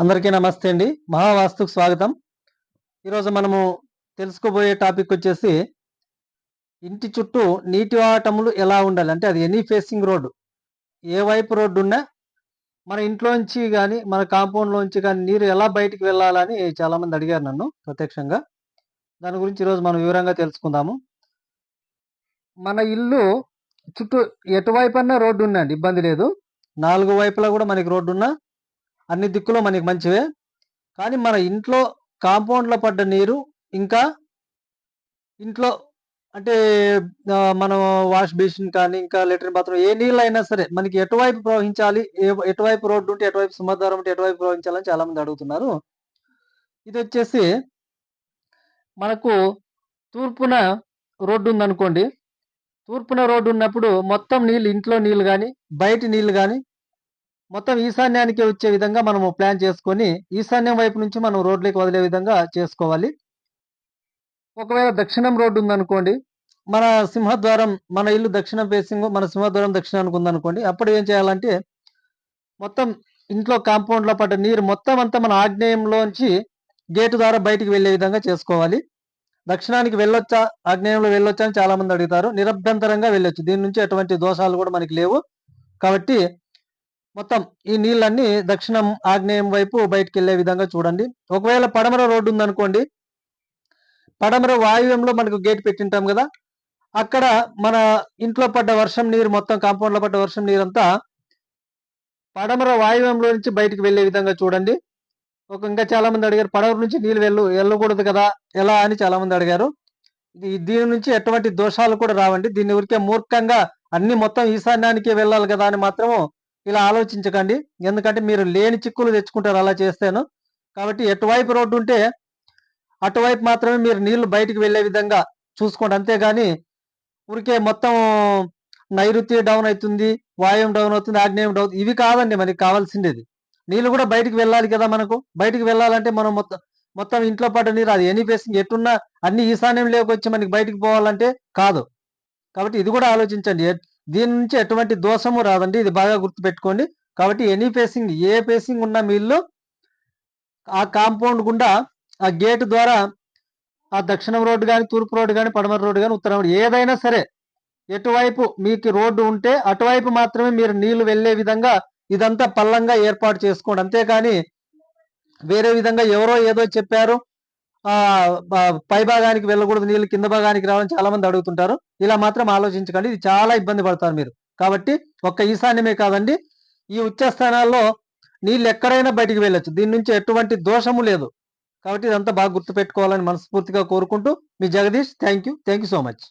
అందరికీ నమస్తే అండి. మహావాస్తుకు స్వాగతం. ఈరోజు మనము తెలుసుకోబోయే టాపిక్ వచ్చేసి ఇంటి చుట్టూ నీటి ఆటములు ఎలా ఉండాలి? అంటే అది ఎనీ ఫేసింగ్ రోడ్డు. ఏ వైపు రోడ్డు ఉన్నా మన ఇంట్లోంచి కానీ మన కాంపౌండ్లోంచి కానీ నీరు ఎలా బయటికి వెళ్ళాలని చాలామంది అడిగారు నన్ను ప్రత్యక్షంగా. దాని గురించి ఈరోజు మనం వివరంగా తెలుసుకుందాము. మన ఇల్లు చుట్టూ ఎటువైపు అన్నా రోడ్డు ఉందండి ఇబ్బంది లేదు. నాలుగు వైపులా కూడా మనకి రోడ్డు ఉన్నా అన్ని దిక్కులో మనకి మంచివే. కానీ మన ఇంట్లో కాంపౌండ్లో పడ్డ నీరు ఇంకా ఇంట్లో అంటే మనం వాష్ బేసిన్ కానీ ఇంకా లెట్రిన్ బాత్రూమ్ ఏ నీళ్ళు అయినా సరే మనకి ఎటువైపు ప్రవహించాలి ఏ ఎటువైపు రోడ్డు ఉంటే ఎటువైపు సింహద్వారం ఉంటే ఎటువైపు ప్రవహించాలని చాలా మంది అడుగుతున్నారు. ఇది వచ్చేసి మనకు తూర్పున రోడ్డు ఉందనుకోండి. తూర్పున రోడ్డు ఉన్నప్పుడు మొత్తం నీళ్ళు ఇంట్లో నీళ్ళు కానీ బయట నీళ్ళు కానీ మొత్తం ఈశాన్యానికి వచ్చే విధంగా మనము ప్లాన్ చేసుకొని ఈశాన్యం వైపు నుంచి మనం రోడ్లోకి వదిలే విధంగా చేసుకోవాలి. ఒకవేళ దక్షిణం రోడ్డు ఉందనుకోండి మన సింహద్వారం మన ఇల్లు దక్షిణం ఫేసింగ్ మన సింహద్వారం దక్షిణానికి ఉందనుకోండి అప్పుడు ఏం చేయాలంటే మొత్తం ఇంట్లో కాంపౌండ్లో పడ్డ నీరు మొత్తం అంతా మన ఆగ్నేయంలోంచి గేటు ద్వారా బయటికి వెళ్ళే విధంగా చేసుకోవాలి. దక్షిణానికి వెళ్ళొచ్చా ఆగ్నేయంలో వెళ్ళొచ్చా అని చాలా మంది అడుగుతారు. నిరభ్యంతరంగా వెళ్ళొచ్చు. దీని నుంచి ఎటువంటి దోషాలు కూడా మనకి లేవు. కాబట్టి మొత్తం ఈ నీళ్ళన్నీ దక్షిణం ఆగ్నేయం వైపు బయటకు వెళ్ళే విధంగా చూడండి. ఒకవేళ పడమర రోడ్డు ఉందనుకోండి పడమర వాయువ్యంలో మనకు గేట్ పెట్టింటాం కదా అక్కడ మన ఇంట్లో పడ్డ వర్షం నీరు మొత్తం కాంపౌండ్లో పడ్డ వర్షం నీరంతా పడమర వాయువ్యంలో నుంచి బయటకు వెళ్ళే విధంగా చూడండి. ఒక ఇంకా చాలా మంది అడిగారు పడమర నుంచి నీళ్ళు వెళ్ళు వెళ్ళకూడదు కదా ఎలా అని చాలా మంది అడిగారు దీని నుంచి ఎటువంటి దోషాలు కూడా రావండి. దీన్ని ఊరికే మూర్ఖంగా అన్ని మొత్తం ఈశాన్యానికి వెళ్ళాలి కదా అని మాత్రము ఇలా ఆలోచించకండి. ఎందుకంటే మీరు లేని చిక్కులు తెచ్చుకుంటారు అలా చేస్తేను. కాబట్టి ఎటువైపు రోడ్డు ఉంటే అటువైపు మాత్రమే మీరు నీళ్ళు బయటికి వెళ్ళే విధంగా చూసుకోండి. అంతేగాని ఊరికే మొత్తం నైరుతి డౌన్ అవుతుంది వాయుం డౌన్ అవుతుంది ఆగ్నేయం డౌన్ ఇవి కాదండి మనకి కావాల్సిండేది. నీళ్ళు కూడా బయటికి వెళ్ళాలి కదా మనకు. బయటికి వెళ్ళాలంటే మనం మొత్తం మొత్తం ఇంట్లో పడ్డ నీరు అది ఎనీ ఫేసింగ్ ఎట్టున్నా అన్ని ఈశాన్యం లేకొచ్చి మనకి బయటికి పోవాలంటే కాదు. కాబట్టి ఇది కూడా ఆలోచించండి. దీని నుంచి ఎటువంటి దోషము రాదండి. ఇది బాగా గుర్తుపెట్టుకోండి. కాబట్టి ఎనీ ఫేసింగ్ ఏ ఫేసింగ్ ఉన్న మీల్లో ఆ కాంపౌండ్ గుండా ఆ గేట్ ద్వారా ఆ దక్షిణం రోడ్డు కానీ తూర్పు రోడ్డు కానీ పడమర రోడ్డు కానీ ఉత్తరం రోడ్డు ఏదైనా సరే ఎటువైపు మీకు రోడ్డు ఉంటే అటువైపు మాత్రమే మీరు నీళ్ళు వెళ్ళే విధంగా ఇదంతా పల్లంగా ఏర్పాటు చేసుకోండి. అంతేకాని వేరే విధంగా ఎవరో ఏదో చెప్పారు పై భాగానికి వెళ్ళకూడదు నీళ్ళు కింద భాగానికి రావాలని చాలా మంది అడుగుతుంటారు. ఇలా మాత్రం ఆలోచించకండి ఇది చాలా ఇబ్బంది పడతారు మీరు. కాబట్టి ఒక్క ఈశాన్యమే కాదండి ఈ ఉచ్చస్థానాల్లో నీళ్ళు ఎక్కడైనా బయటికి వెళ్ళొచ్చు. దీని నుంచి ఎటువంటి దోషము లేదు. కాబట్టి ఇదంతా బాగా గుర్తుపెట్టుకోవాలని మనస్ఫూర్తిగా కోరుకుంటూ మీ Jagadish thank you thank you so much.